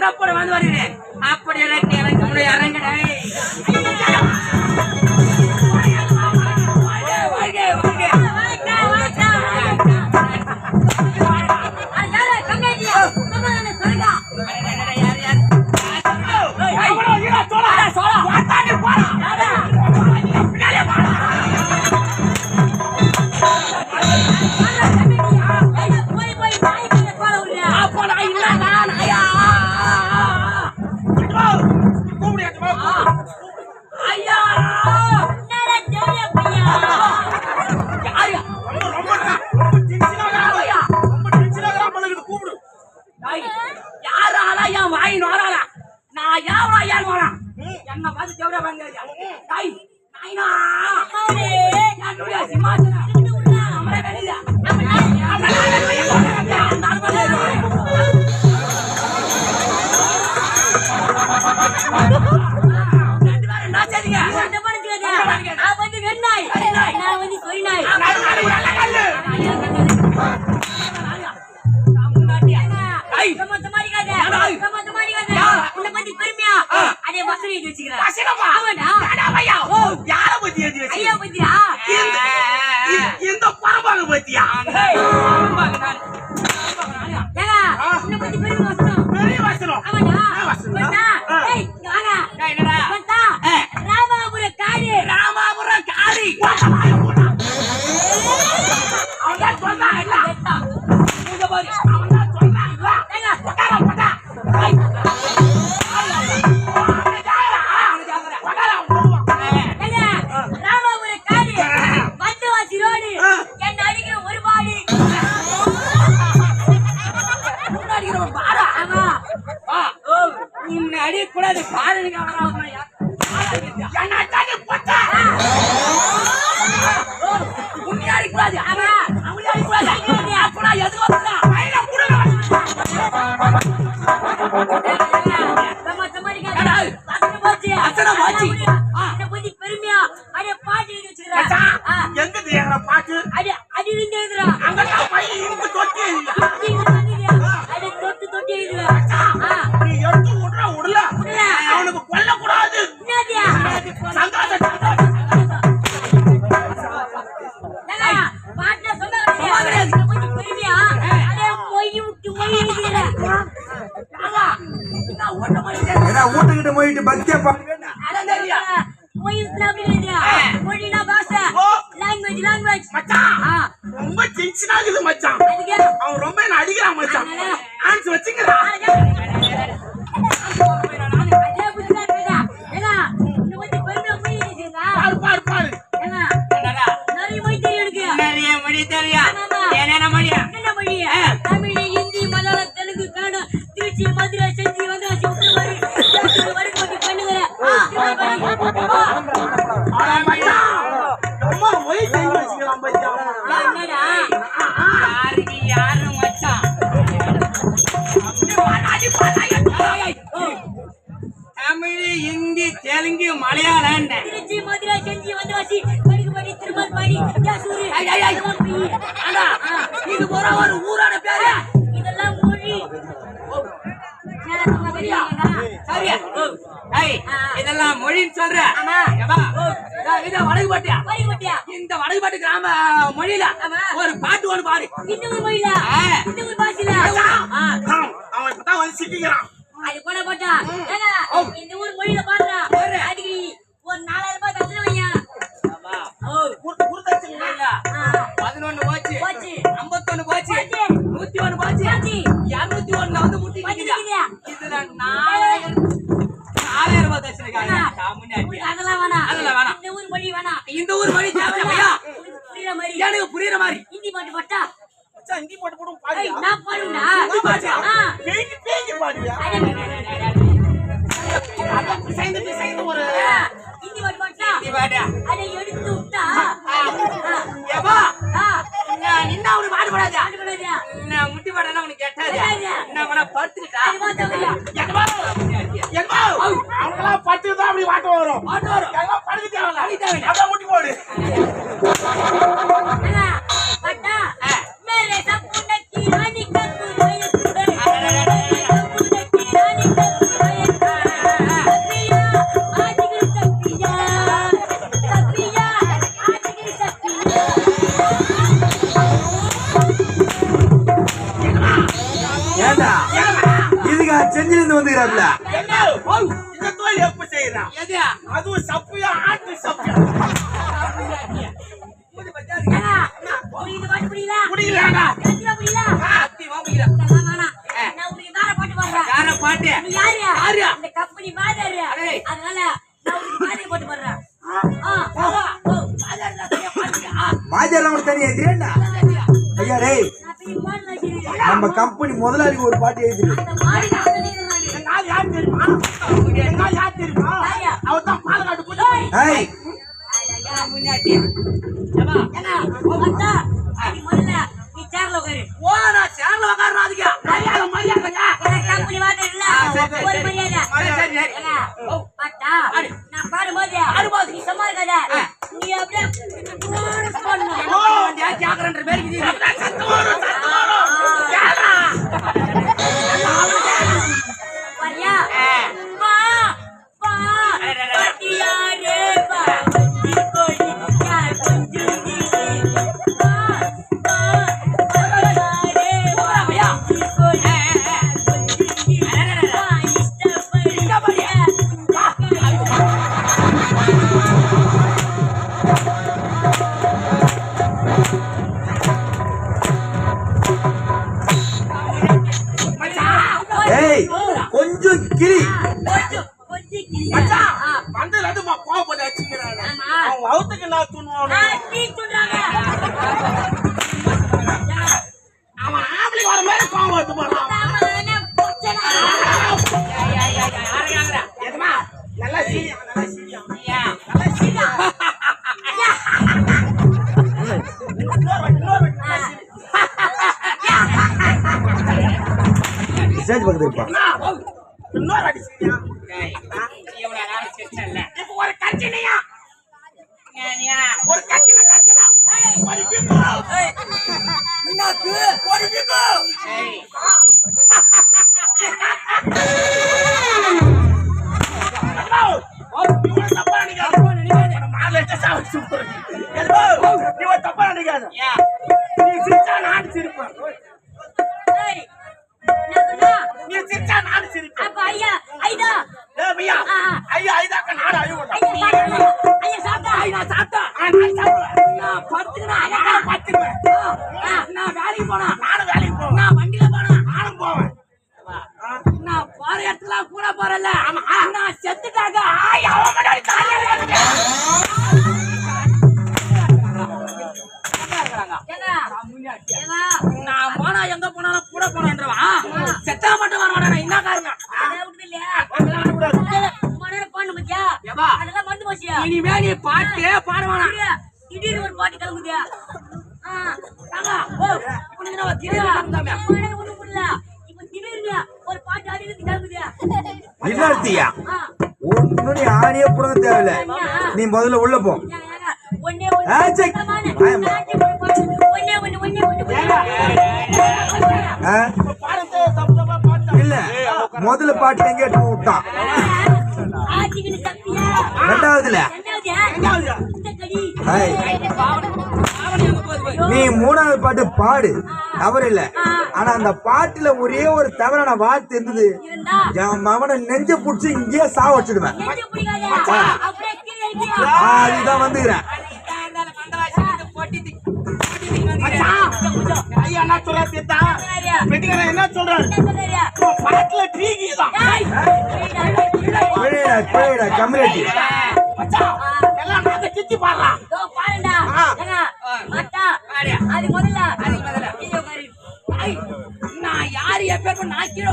சிறப்புடன் வந்து வருகிறேன். அப்படி எனக்கு முன்னாடி அரங்கடை. I'm gonna உன்னை அடியக்கூடாது காலனுக்கு உன்னை அடிக்கூடாது ஆனா அவங்களே அடிக்கூடாது எதுவும் இது ஒரு ஒரு ஊரான பேரு. இதெல்லாம் இதெல்லாம் மொழின்னு சொல்ற. இத வடகுபாட்டியா இந்த வடகுபாட்டு கிராம மொழியில ஒரு பாட்டு ஒண்ணு பாரு இன்னொரு மொழியில? இன்னொரு பாசில அவன் இப்பதான் வந்து அது கூட போட்டா. இந்த ஊர் மொழியில பாரு என்ன அவனு பாடுபடாது என்ன முட்டி பாடலாம் உனக்கு கேட்டாது? என்ன பண்ண படுத்துக்கிட்டா? பத்து படுத்துக்கிட்டா அப்படி வாட்டம் வரும். வாட்டம் வரும். படுத்துட்டு அவன் அடித்தாங்க அதான் முட்டி போடு. செஞ்சிலிருந்து வந்துகிறாப்ல இந்த தோல் எப்ப செய்யறான் அதுவும் சப்பையா ஆட்டு சப்பையா? பாட்டு அதனால போட்டு போடுறேன். மாஜாலாம் தனியா. ஐயா டேய். நம்ம கம்பெனி முதலாளி ஒரு பாட்டு எழுதிருக்கு பாடும்போது நீ சமாளிக்காத நீ அப்படியே பேருக்கு ஏய் கொஞ்சம் கிளி. இன்னொரு அடி சரியா இவ்வளவு நேரம் சிரிச்சல இப்ப ஒரு கட்சினையா ஒரு கட்சினை கட்சினா ஒரு பிம்பு ஒரு பிம்பு நீ தப்பா நினைக்காத. நீ சிரிச்சா நான் சிரிப்பேன். நீ சிரிச்சா நாடு சிரிக்கும் அப்ப ஐயா ஐதா. ஏ ஐயா ஐயா ஐதாக்க நாடு அழுவோம் ஐயா சாப்பிட்டா ஐயா சாப்பிட்டா நான் சாப்பிடுவேன். நான் பத்துக்கிறேன் ஐயா நான் பத்துக்கிறேன் நான் கூட போறல நான் அதெல்லாம் மருந்து போச்சியா? இனிமே நீ பாட்டே பாட திடீர்னு ஒரு பாட்டு கிளம்புதியா உன்னுடைய தேவையில்ல. நீ முதல்ல உள்ள போ. இல்ல. முதல்ல பாட்டு எங்கேட்டு விட்டான். ரெண்டாவதுல? நீ மூணாவது பாட்டு பாடு. தவறு இல்ல. ஆனா அந்த பாட்டுல ஒரே ஒரு தவறான வார்த்தை இருந்தது. என் மவனை நெஞ்ச புடிச்சு இங்கேயே சாவச்சிடுவேன் அதுதான் வந்துக்கிறேன். என்ன சொல்ற சீதா பெட்டிக்காரன் என்ன சொல்றாரு பக்கத்துல டீ நான் கிச்சி யாரு எப்பேர் நான் கீழே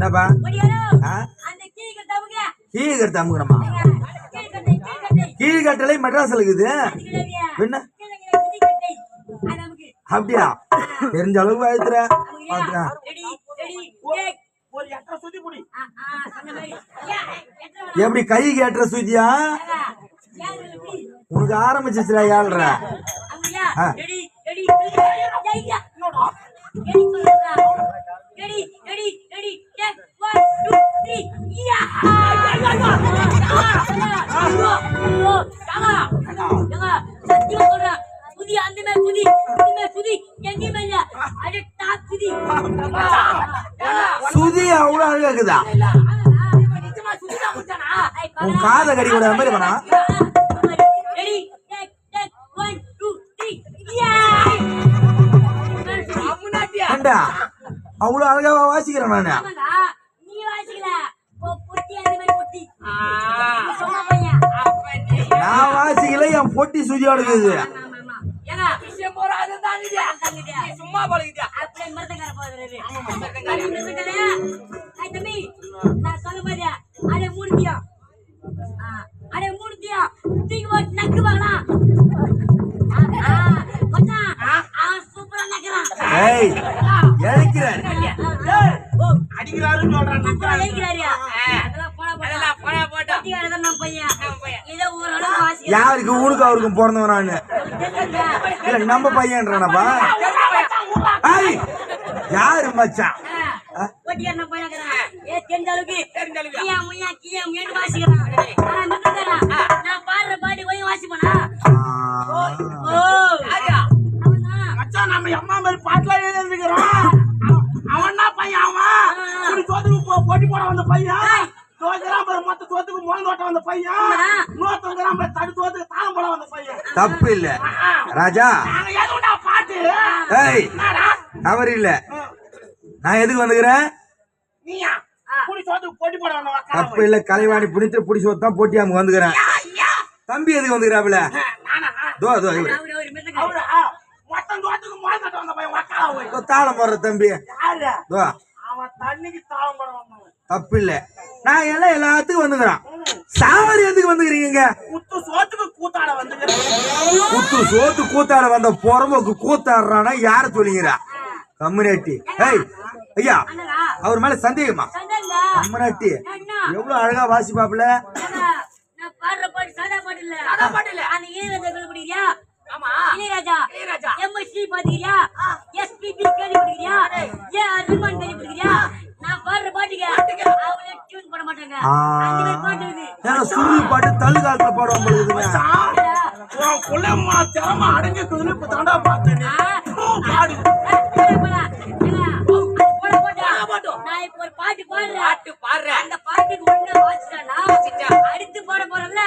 என்னப்பா ஒடியாரோ ஆ? அந்த கீழே தவுங்க கீழே கட்டு அமுக்குறமா கீழ்கட்டை கீழ்கட்டை கீழ் கட்டளை மெட்ராஸ் இருக்குது என்ன அப்படியா தெரிஞ்ச அளவுக்கு வாழ்த்துற பாத்துக்க எப்படி கை கேட்டுற எப்படி உனக்கு ஆரம்பிச்சிச்சுடா ஏழ்ற காதை கடி மாதிரி பண்ணா ரெடி டேக் டேக் 1 2 3 யா அம்முனாட்டியா? ஏண்டா? அவ்வளவு அழகாவா வாசிக்கிறேன் நானு. நான் வாசிக்கல என் பொட்டி சுதியோட இருக்குது சும்மா பழகிட்டியா? அப்படியே நான் சொன்ன மாதிரியா, அதை? ஆ, அதை மூடுத்தியா? தூக்கி போட்டு நக்கு பார்க்கலாம். ஆ, ஆ, மச்சான், அவன் சூப்பரா நக்குறான். ஏய் அடிக்கிறாருன்னு சொல்றான் நக்குறா, இழுக்கிறாரியா? அதெல்லாம் போடா, போடா. அதெல்லாம் நம்ம பையன். யாருக்கு? உனக்கு அவருக்கும் பிறந்தவன் நானு. தெரிஞ்சுங்க. இல்ல நம்ம பையன்றானப்பா? ஐய் யாரு மச்சான்? நம்ம பையன் இருக்கிறான். ஏ, தெரிஞ்ச அளவுக்கு தெரிஞ்ச அளவுக்கு. கியா, முய்யா, கியா, முய்யான்னு வாசிக்கிறான். ஆனா, மிருதங்கரா, நான் பாடுற பாட்டு போய் வாசிப்பேனா? ஓ. மச்சான் நம்ம அம்மா மாதிரி பாட்டுலாம் எழுதிக்கிறோம் அவன் என்ன பையன் அவன். இப்படி சோத்துக்கு போ- போட்டி போட வந்த பையன். தப்பு இல்ல. ராஜா. அவர் இல்ல. நான் எதுக்கு வந்துக்கிறேன்? போட தப்பு இல்ல கலைவாணி புனித்து பிடிச்சி தான் போட்டி அங்க வந்துக்கிறேன். தம்பி எதுக்கு வந்துக்கிறாப்புல? நானா தோ தோ தாளம் போடுற தம்பி. யாரு? தோ. போட தப்பு இல்ல. நான் எல்லாம் எல்லாத்துக்கும் வந்துக்கிறேன். சாவடி எதுக்கு வந்துக்கிறீங்க குத்து சோத்துக்கு கூத்தாட வந்து குத்து சோத்து கூத்தாட வந்த பொறம்போக்கு கூத்தாடுறானா யார சொல்லிங்கிறா கம்யூனிட்டி ஏய் ஐயா அண்ணா, அவர் மேல சந்தேகமா? அண்ணா, எவ்வளவு அழகா வாசிப்பாப்புல? அண்ணா, நான் பாடுற பாட்டு சாதா பாட்டு இல்ல. சாதா பாட்டு இல்ல. அந்த இளையராஜா. எம்எஸ்சி பாத்துக்கிறியா எஸ்பிபி கேள்விப்பட்டிருக்கியா ஏ ஆர் ரஹ்மான் கேள்விப்பட்டிருக்கியா நான் பாடுற பாட்டுக்கு அவங்களே டியூன் பண்ண மாட்டாங்க. ஏன்னா சுருள் பாட்டு தள்ளு காலத்துல பாடுவாங்க போல இருக்குதுங்க. உன் குள்ளம்மா திறமை அடங்கி குதிரை இப்ப தாண்டா பார்த்தேன். பாடு. ஒரு பாட்டு பாடுறேன் பாட்டு பாடுற. அந்த பாட்டுக்கு ஒழுங்கா வாசிச்சானா அடுத்து பாட போறல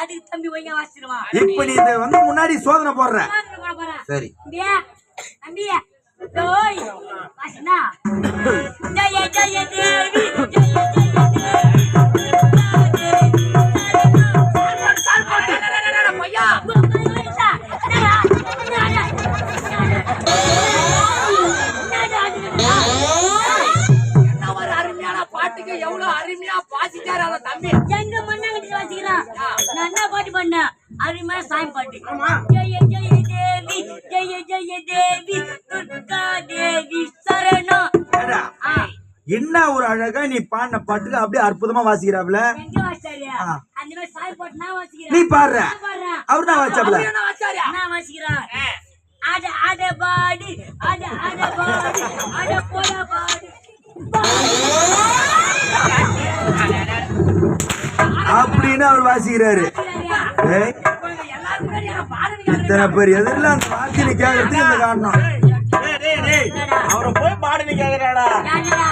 அதுக்கு தம்பி ஒழுங்கா வாசிச்சிருவான். இப்ப நீ இந்த வந்து முன்னாடி சோதனை போடுற. சரி. தம்பியா தம்பியா டோய் வாசினா? ஜெய ஜெய தேவி ஜெய ஜெய பையா பாட்டுக்கு அப்படியே அற்புதமா வாசிக்கிறேன். நீ பாடுற. அவர் தான் வாச்சாப்புல அவரு என்ன வச்சாரியா நான் வாசிக்கிறேன். அட அட பாடி அட அட பாடி அட போட பாடி. அப்படின்னு அவர் வாசிக்கிறாரு. இத்தனை பேர் எதிரில் அந்த வார்த்தையை கேட்கறதுக்கு இந்த காரணம். அவரை போய் பாடுன்னு கேக்குறாடா?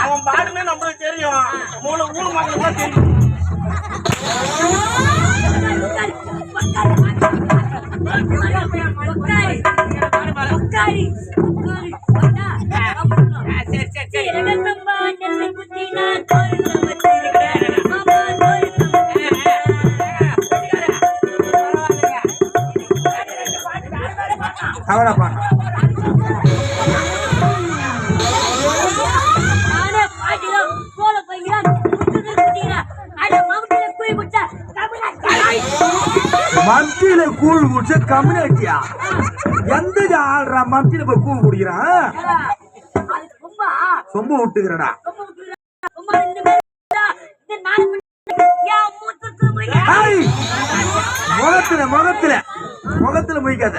அவன் பாடுமே நம்மளுக்கு தெரியும். மூணு ஊர் மக்களுக்கு தெரியும். சரி சரி சரி அவனா பாடு சரி கம்முனு வச்சியா? எந்த ஆள்ற மத்தியில போய் கூ குடிக்கிறான்? சொம்ப விட்டுக்கிறடா முகத்துல முகத்துல. முகத்துல முடிக்காத